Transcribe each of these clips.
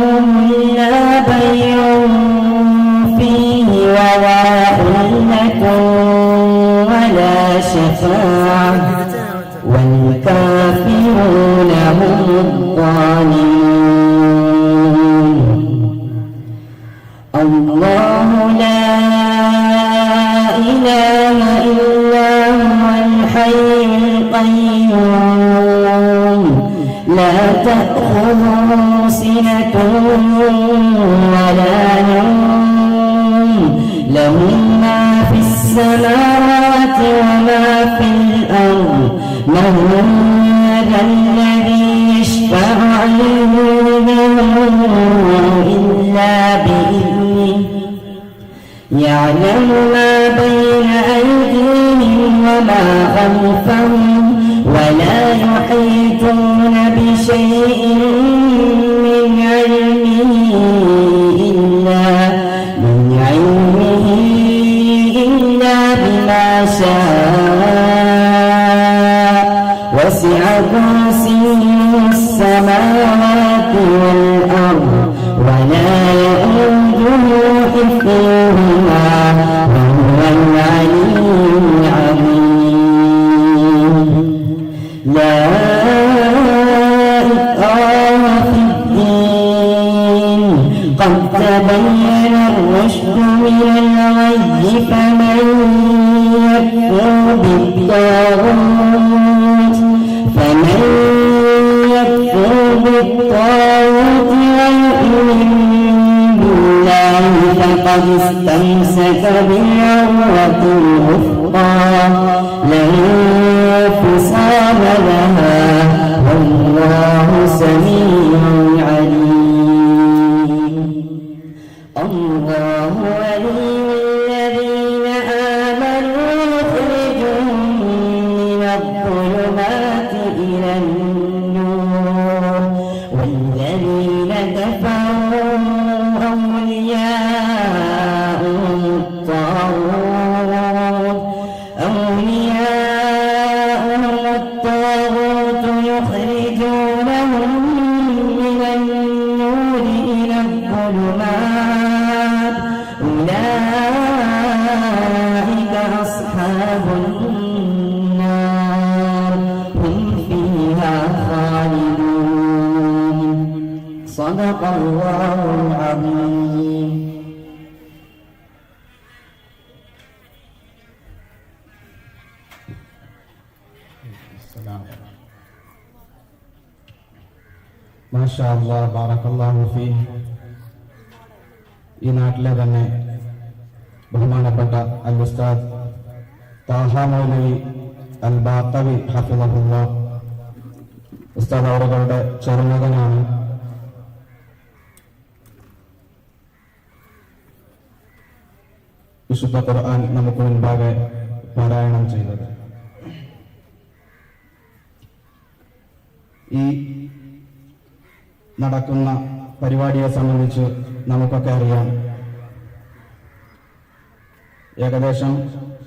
يوم لا بيع فيه ولا والكافرون هم الظالمون ولا نوم له ما في السماوات وما في الأرض. من ذا الذي يشفع عنده إلا بإذنه. يعلم ما بين أيديهم وما خلفهم. ولا يحيطون كرسيه السماوات والأرض ولا يؤوده حفظهما وهو العلي العظيم. لا إكراه في الدين. قد تبين الرشد من الغي فمن يكفر بالطاغوت فقد استمسك بالعروة الوثقى. لا انفصام لها والله سميع മാഷാ അല്ലാഹ് ബാറക്കല്ലാഹു ഫീ ഈ നാട്ടിലെ തന്നെ ബഹുമാനപ്പെട്ട അൽ ഉസ്താദ് താഹ മൗലവി അൽ ബാത്തവി ഹഫിളഹുല്ല ഉസ്താദ് അവരുടെ ചെറുമകനാണ്. വിശുദ്ധ ഖുർആൻ നമുക്ക് മുൻപാകെ പാരായണം ചെയ്തത്. ഈ നടക്കുന്ന പരിപാടിയെ സംബന്ധിച്ച് നമുക്കൊക്കെ അറിയാം. ഏകദേശം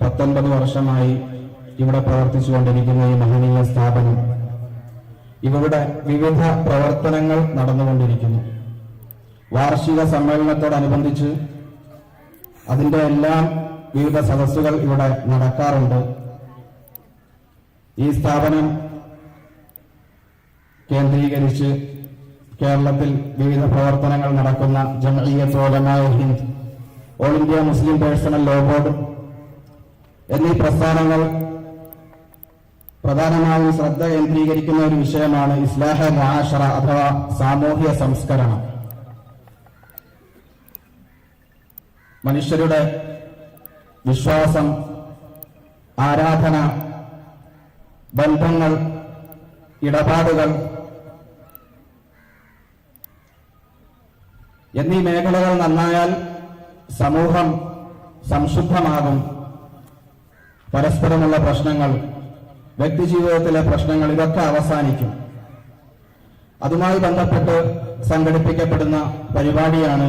പത്തൊൻപത് വർഷമായി ഇവിടെ പ്രവർത്തിച്ചുകൊണ്ടിരിക്കുന്ന ഈ മഹനീയ സ്ഥാപനം ഇവരുടെ വിവിധ പ്രവർത്തനങ്ങൾ നടന്നുകൊണ്ടിരിക്കുന്നു. വാർഷിക സമ്മേളനത്തോടനുബന്ധിച്ച് അതിന്റെ എല്ലാം വിവിധ സദസ്സുകൾ ഇവിടെ നടക്കാറുണ്ട്. ഈ സ്ഥാപനം കേന്ദ്രീകരിച്ച് കേരളത്തിൽ വിവിധ പ്രവർത്തനങ്ങൾ നടക്കുന്ന Jamiat Ulama Hind all India Muslim personal law board എന്നീ പ്രസ്ഥാനങ്ങൾ പ്രധാനമായും ശ്രദ്ധ കേന്ദ്രീകരിക്കുന്ന ഒരു വിഷയമാണ് ഇസ്ലാഹ മഹാഷറ അഥവാ സാമൂഹ്യ സംസ്കരണം. മനുഷ്യരുടെ വിശ്വാസം ആരാധന ബന്ധങ്ങൾ ഇടപാടുകൾ എന്നീ മേഖലകൾ നന്നായാൽ സമൂഹം സംശുദ്ധമാകും. പരസ്പരമുള്ള പ്രശ്നങ്ങൾ വ്യക്തിജീവിതത്തിലെ പ്രശ്നങ്ങൾ ഇതൊക്കെ അവസാനിക്കും. അതുമായി ബന്ധപ്പെട്ട് സംഘടിപ്പിക്കപ്പെടുന്ന പരിപാടിയാണ്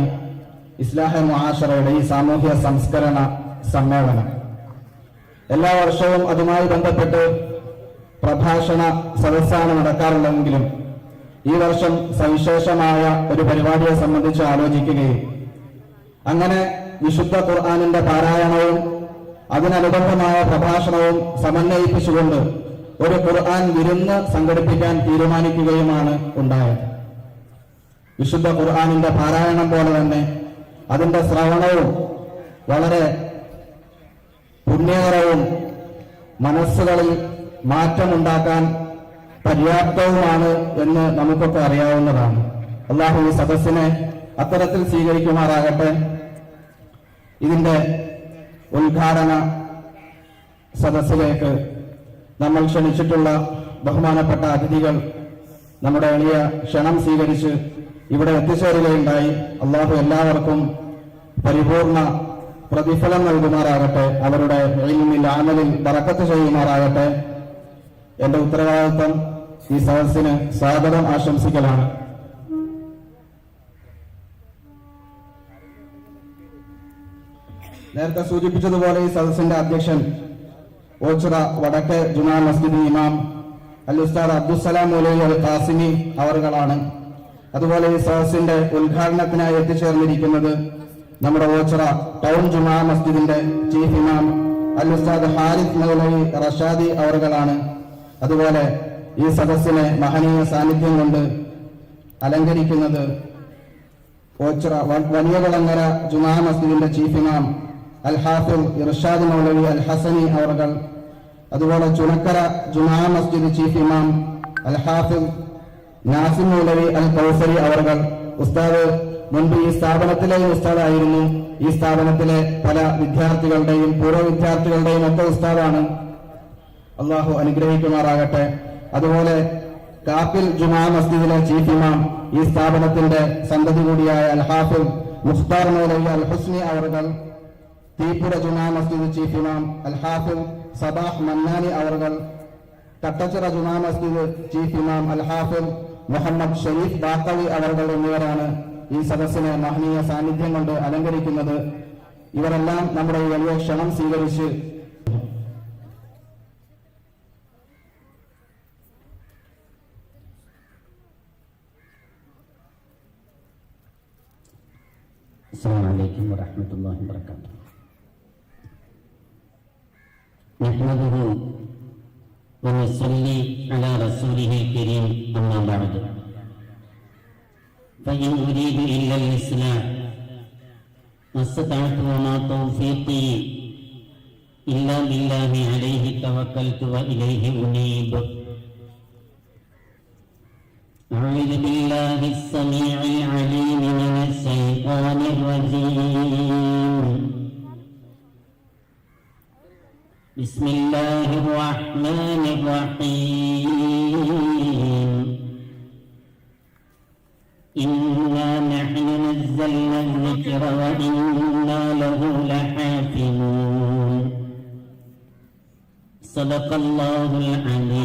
ഇസ്ലാഹ മഹാശറയുടെ ഈ സാമൂഹ്യ സംസ്കരണ സമ്മേളനം. എല്ലാ വർഷവും അതുമായി ബന്ധപ്പെട്ട് പ്രഭാഷണ സദസ്സാണ് നടക്കാറുള്ളതെങ്കിലും ഈ വർഷം സവിശേഷമായ ഒരു പരിപാടിയെ സംബന്ധിച്ച് ആലോചിക്കുകയും അങ്ങനെ വിശുദ്ധ ഖുർആാനിന്റെ പാരായണവും അതിനനുബന്ധമായ പ്രഭാഷണവും സമന്വയിപ്പിച്ചുകൊണ്ട് ഒരു ഖുർആൻ വിരുന്ന് സംഘടിപ്പിക്കാൻ തീരുമാനിക്കുകയുമാണ് ഉണ്ടായത്. വിശുദ്ധ ഖുർആാനിന്റെ പാരായണം പോലെ തന്നെ അതിന്റെ ശ്രവണവും വളരെ പുണ്യകരവും മനസ്സുകളിൽ മാറ്റമുണ്ടാക്കാൻ പര്യാപ്തവുമാണ് എന്ന് നമുക്കൊക്കെ അറിയാവുന്നതാണ്. അള്ളാഹു ഈ സദസ്സിനെ അത്തരത്തിൽ സ്വീകരിക്കുമാറാകട്ടെ. ഇതിന്റെ ഉദ്ഘാടന സദസ്സിലേക്ക് നമ്മൾ ക്ഷണിച്ചിട്ടുള്ള ബഹുമാനപ്പെട്ട അതിഥികൾ നമ്മുടെ എളിയ ക്ഷണം സ്വീകരിച്ച് ഇവിടെ എത്തിച്ചേരുകയുണ്ടായി. അള്ളാഹു എല്ലാവർക്കും പരിപൂർണ പ്രതിഫലം നൽകുമാറാകട്ടെ. അവരുടെ എളിമിൽ ആമലിൽ ബറക്കത്ത് ചെയ്യുമാറാകട്ടെ. എന്റെ ഉത്തരവാദിത്വം ഈ സദസ്സിന് സ്വാഗതം ആശംസിക്കലാണ്. നേരത്തെ സൂചിപ്പിച്ചതുപോലെ ഈ സദസ്സിന്റെ അധ്യക്ഷൻ ഓച്ചിറ വടക്ക് ജുമാ മസ്ജിദ് ഇമാം അൽ ഉസ്താദ് അബ്ദുസലാം മൗലവി അൽ ഖാസിമി അവറുകളാണ്. അതുപോലെ ഈ സദസ്സിന്റെ ഉദ്ഘാടനത്തിനായി എത്തിച്ചേർന്നിരിക്കുന്നത് നമ്മുടെ ഓച്ചിറ ടൗൺ ജുമാ മസ്ജിദിന്റെ ചീഫ് ഇമാം അൽ ഉസ്താദ് ഹാരിഫ് മൗലവി റഷാദി അവറുകളാണ്. അതുപോലെ ഈ സദസ്സിനെ മഹനീയ സാന്നിധ്യം കൊണ്ട് അലങ്കരിക്കുന്നത് ഓച്ചിറ വലിയ വളങ്ങര ജുമാ മസ്ജിദിന്റെ ചീഫ് ഇമാം അൽ ഹാഫിൽ ഇർഷാദ് മൗലവി അൽ ഹസനി അവറുകൾ അതുപോലെ ചുണക്കര ജുമാ മസ്ജിദ് ചീഫ് ഇമാം അൽ ഹാഫിൽ നാസിം മൗലവി അൽ കൗസരി അവറുകൾ. ഉസ്താദ് മുൻപ് ഈ സ്ഥാപനത്തിലെ ഉസ്താദായിരുന്നു. ഈ സ്ഥാപനത്തിലെ പല വിദ്യാർത്ഥികളുടെയും പൂർവ വിദ്യാർത്ഥികളുടെയും ഒക്കെ ഉസ്താദാണ്. അള്ളാഹു അനുഗ്രഹിക്കുമാറാകട്ടെ. അതുപോലെ കാപ്പിൽ ജുമാ മസ്ജിദിലെ ചീഫ് ഇമാം ഈ സ്ഥാപനത്തിന്റെ സന്തതി കൂടിയായ അൽഹാഫിൽ മുഖ്താർ മൗലവി അൽ ഹുസ്നി അവർകൾ തീപ്പുര ജുമാ മസ്ജിദ് ചീഫ് ഇമാം അൽഹാഫിൽ സബാഹ് മന്നാനി അവർകൾ കട്ടച്ചിറ ജുമാ മസ്ജിദ് ചീഫ് ഇമാം അൽഹാഫിൽ മുഹമ്മദ് ഷരീഫ് ബാക്കവി അവർകൾ എന്നിവരാണ് ഈ സദസ്സിനെ മഹനീയ സാന്നിധ്യം കൊണ്ട് അലങ്കരിക്കുന്നത്. ഇവരെല്ലാം നമ്മുടെ വലിയ ക്ഷണം സ്വീകരിച്ച് السلام عليكم ورحمة الله وبركاته نحمده ونصلي على رسوله الكريم أما بعد فإن أريد إلا الإصلاح ما استطعت وما توفيقي إلا بالله عليه توكلت وإليه أنيب أعوذ بالله السميع العليم من الشيطان الرجيم. بسم الله الرحمن الرحيم. إنا نحن نزلنا الذكر وإنا له لحافظون. صدق الله العليم.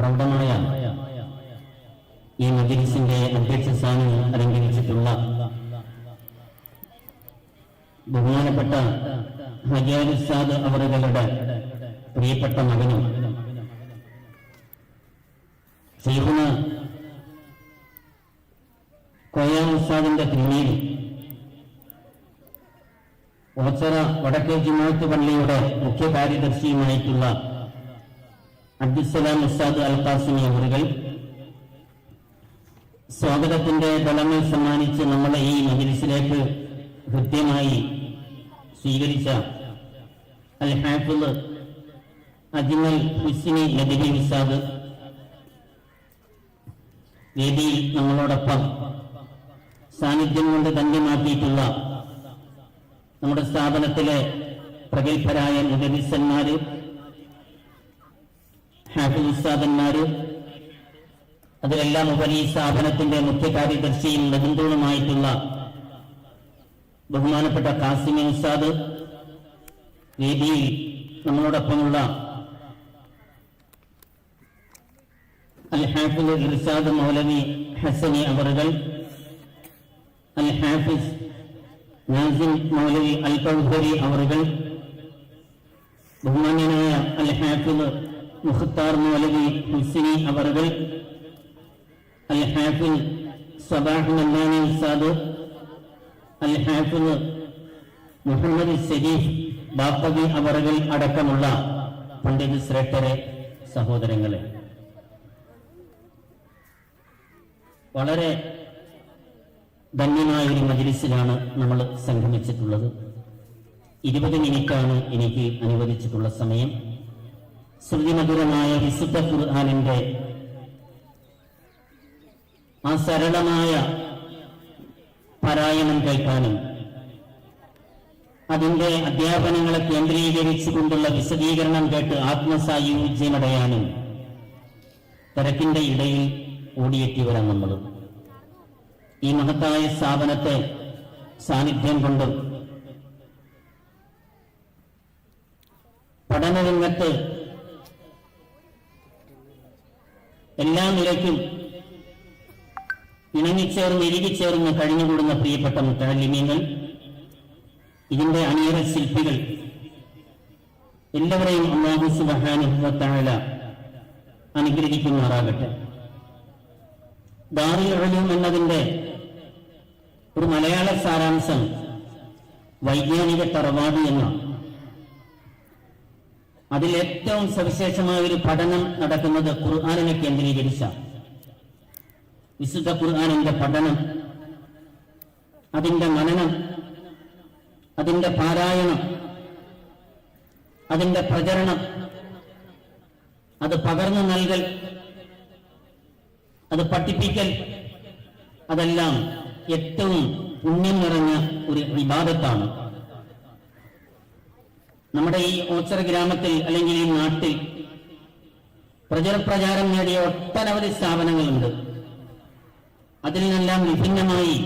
പ്രൗഢമായ ഈ മജിലിസിന്റെ അധ്യക്ഷ സ്ഥാനം അലങ്കരിച്ചിട്ടുള്ള ബഹുമാനപ്പെട്ട ഹജാരിസാദ് അവറുകളുടെ പ്രിയപ്പെട്ട മകനും സീഹുന കോയ തിരുമേനി ഓച്ചറ വടക്കേ ജിമാത്ത് പള്ളിയുടെ മുഖ്യ കാര്യദർശിയുമായിട്ടുള്ള അബ്ദുസലാം ഉസ്താദ് അൽ ഖാസിമി അവറുകൾ. സ്വാഗതത്തിന്റെ ബലങ്ങൾ സമ്മാനിച്ച് നമ്മളെ ഈ മജിലിസിലേക്ക് കൃത്യമായി സ്വീകരിച്ച അൽ ഹാഫിദ് അജ്മൽ ഹുസിനി നബി ഉസ്താദ് വേദിയിൽ നമ്മളോടൊപ്പം സാന്നിധ്യം കൊണ്ട് ധന്യമാക്കിയിട്ടുള്ള നമ്മുടെ സ്ഥാപനത്തിലെ പ്രഗത്ഭരായ മുദരിസന്മാര് ഹാഫിൽ ഉസ്താദന്മാര് അതിലെല്ലാം ഉപരി സ്ഥാപനത്തിന്റെ മുഖ്യ കാര്യദർശിയും നെടുന്തൂണുമായിട്ടുള്ള ബഹുമാനപ്പെട്ട കാസിമി ഉസ്താദ് വേദിയിൽ നമ്മളോടൊപ്പമുള്ള അൽ ഹാഫിൽ മൗലവി ഹസനി അവറുകൾ അൽ ഹാഫിസ് നാസിം മൗലവി അൽ കൗഹരി അവറുകൾ ബഹുമാന്യനായ അൽ മുഖ്താർ മൗലവി ഹുസ്നി അവർകൾ. അൽ ഹാഫിൽ സബാഹ് മല്ലാനി ഉസ്താദ് അൽ ഹാഫിദ് മുഹമ്മദ് ഷരീഫ് ബാപ്പവി അവറുകൾ അടക്കമുള്ള പണ്ഡിത ശ്രേഷ്ഠരെ സഹോദരങ്ങളെ. വളരെ ധന്യമായ ഒരു മജിലിസിലാണ് നമ്മൾ സംഗമിച്ചിട്ടുള്ളത്. ഇരുപത് മിനിറ്റാണ് എനിക്ക് അനുവദിച്ചിട്ടുള്ള സമയം. ശ്രുതിമധുരമായ വിശുദ്ധ ഖുർആാനിന്റെ ആ സരളമായ പാരായണം കേൾക്കാനും അതിന്റെ അധ്യാപനങ്ങളെ കേന്ദ്രീകരിച്ചുകൊണ്ടുള്ള വിശദീകരണം കേട്ട് ആത്മസായുജ്യമടയാനും തിരക്കിന്റെ ഇടയിൽ ഓടിയെത്തിയവരാണ് നമ്മൾ ഈ മഹത്തായ സ്ഥാപനത്തെ സാന്നിധ്യം കൊണ്ടും പഠനരംഗത്ത് എല്ലാ നിലയ്ക്കും ഇണങ്ങിച്ചേർന്ന് ഇഴുകിച്ചേർന്ന് കഴിഞ്ഞുകൂടുന്ന പ്രിയപ്പെട്ട മുത്തലിമീങ്ങൾ ഇതിന്റെ അണിയറ ശില്പികൾ എല്ലാവരെയും അള്ളാഹു സുബഹാനുഭവത്താഴ അനുഗ്രഹിക്കുമാറാകട്ടെ. ദാറുൽ അഴലും എന്നതിന്റെ ഒരു മലയാള സാരാംശം വൈജ്ഞാനിക തറവാട് എന്നാണ് അതിൽ ഏറ്റവും സവിശേഷമായ ഒരു പഠനം നടക്കുന്നത് ഖുർആാനിനെ കേന്ദ്രീകരിച്ച. വിശുദ്ധ ഖുർആാനിന്റെ പഠനം അതിന്റെ മനനം അതിന്റെ പാരായണം അതിന്റെ പ്രചരണം അത് പകർന്നു നൽകൽ അത് പഠിപ്പിക്കൽ അതെല്ലാം ഏറ്റവും പുണ്യം നിറഞ്ഞ ഒരു വിവാദത്താണ് നമ്മുടെ ഈ ഓച്ചറ ഗ്രാമത്തിൽ അല്ലെങ്കിൽ ഈ നാട്ടിൽ പ്രചരപ്രചാരം നേടിയ ഒട്ടനവധി സ്ഥാപനങ്ങളുണ്ട്. അതിൽ നിന്നെല്ലാം വിഭിന്നമായി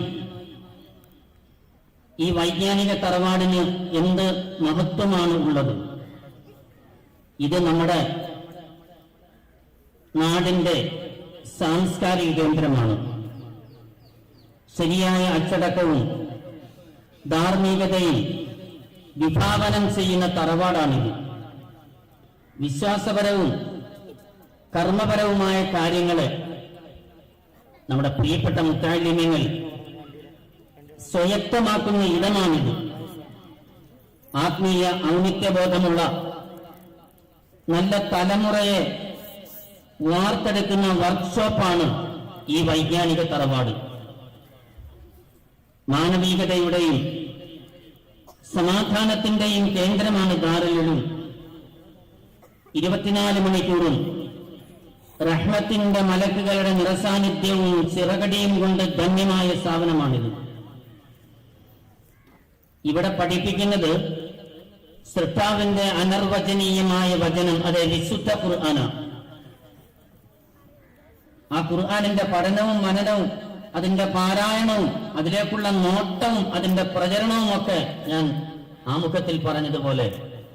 ഈ വൈജ്ഞാനിക തറവാടിന് എന്ത് മഹത്വമാണ് ഉള്ളത്? ഇത് നമ്മുടെ നാടിന്റെ സാംസ്കാരിക കേന്ദ്രമാണ്. ശരിയായ അച്ചടക്കവും ധാർമ്മികതയും വിഭാവനം ചെയ്യുന്ന തറവാടാണിത്. വിശ്വാസപരവും കർമ്മപരവുമായ കാര്യങ്ങളെ നമ്മുടെ പ്രിയപ്പെട്ട മുത്താലിമ്യങ്ങൾ സ്വയക്തമാക്കുന്ന ഇടമാണിത്. ആത്മീയ ഔന്നിത്യബോധമുള്ള നല്ല തലമുറയെ വാർത്തെടുക്കുന്ന വർക്ക്ഷോപ്പാണ് ഈ വൈജ്ഞാനിക തറവാട്. മാനവികതയുടെയും സമാധാനത്തിന്റെയും കേന്ദ്രമാണ് ദാറുലും ഇരുപത്തിനാല് മണിക്കൂറും റഹ്മത്തിന്റെ മലക്കുകളുടെ നിറസാന്നിധ്യവും ചിറകടിയും കൊണ്ട് ധന്യമായ സ്ഥാപനമാണിത്. ഇവിടെ പഠിപ്പിക്കുന്നത് സൃഷ്ടാവിന്റെ അനർവചനീയമായ വചനം അതെ വിശുദ്ധ ഖുർആാനാണ്. ആ ഖുർആാനിന്റെ പഠനവും മനനവും അതിന്റെ പാരായണവും അതിലേക്കുള്ള നോട്ടവും അതിന്റെ പ്രചരണവും ഒക്കെ ഞാൻ ആമുഖത്തിൽ പറഞ്ഞതുപോലെ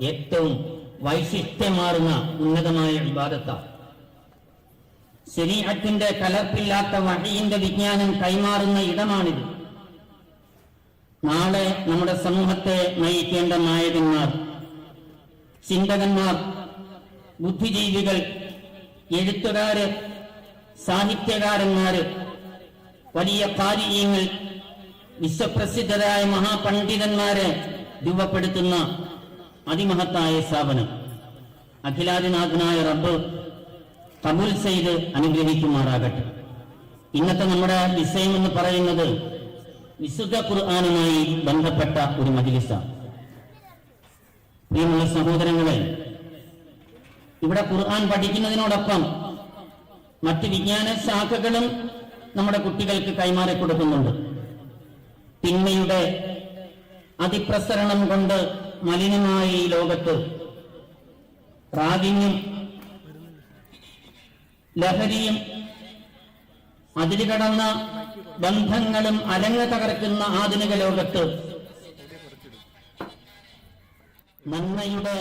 ഏറ്റവും വൈശിഷ്ട്യമാറുന്ന ഉന്നതമായ വിവാദത്താണ് ശരീരത്തിന്റെ കലർപ്പില്ലാത്ത വഴിയിന്റെ വിജ്ഞാനം കൈമാറുന്ന ഇടമാണിത്. നാളെ നമ്മുടെ സമൂഹത്തെ നയിക്കേണ്ട നായകന്മാർ ചിന്തകന്മാർ ബുദ്ധിജീവികൾ എഴുത്തുകാര് സാഹിത്യകാരന്മാര് വലിയ കാര്യങ്ങൾ വിശ്വപ്രസിദ്ധരായ മഹാപണ്ഡിതന്മാരെ രൂപപ്പെടുത്തുന്ന അതിമഹത്തായ സ്ഥാപനം. അഖിലാദിനാഥനായ റബ്ബ് കബൂൽ ചെയ്ത് അനുഗ്രഹിക്കുമാറാകട്ടെ. ഇന്നത്തെ നമ്മുടെ വിഷയം എന്ന് പറയുന്നത് വിശുദ്ധ ഖുർആാനുമായി ബന്ധപ്പെട്ട ഒരു മജിലിസാണ്. പ്രിയമുള്ള സഹോദരങ്ങളെ ഇവിടെ ഖുർആൻ പഠിക്കുന്നതിനോടൊപ്പം മറ്റ് വിജ്ഞാന ശാഖകളും നമ്മുടെ കുട്ടികൾക്ക് കൈമാറി കൊടുക്കുന്നുണ്ട്. തിന്മയുടെ അതിപ്രസരണം കൊണ്ട് മലിനമായ ഈ ലോകത്ത് പ്രാവീണ്യം ലഹരിയും അതിര് കടന്ന ബന്ധങ്ങളും അരങ്ങ് തകർക്കുന്ന ആധുനിക ലോകത്ത് നന്മയുടെ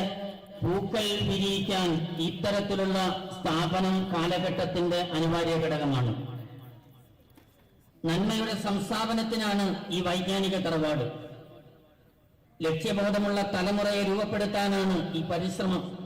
പൂക്കൾ വിരിയിക്കാൻ ഇത്തരത്തിലുള്ള സ്ഥാപനം കാലഘട്ടത്തിന്റെ അനിവാര്യ ഘടകമാണ്. നന്മയുടെ സംസ്ഥാപനത്തിനാണ് ഈ വൈജ്ഞാനിക തറവാട്. ലക്ഷ്യബോധമുള്ള തലമുറയെ രൂപപ്പെടുത്താനാണ് ഈ പരിശ്രമം.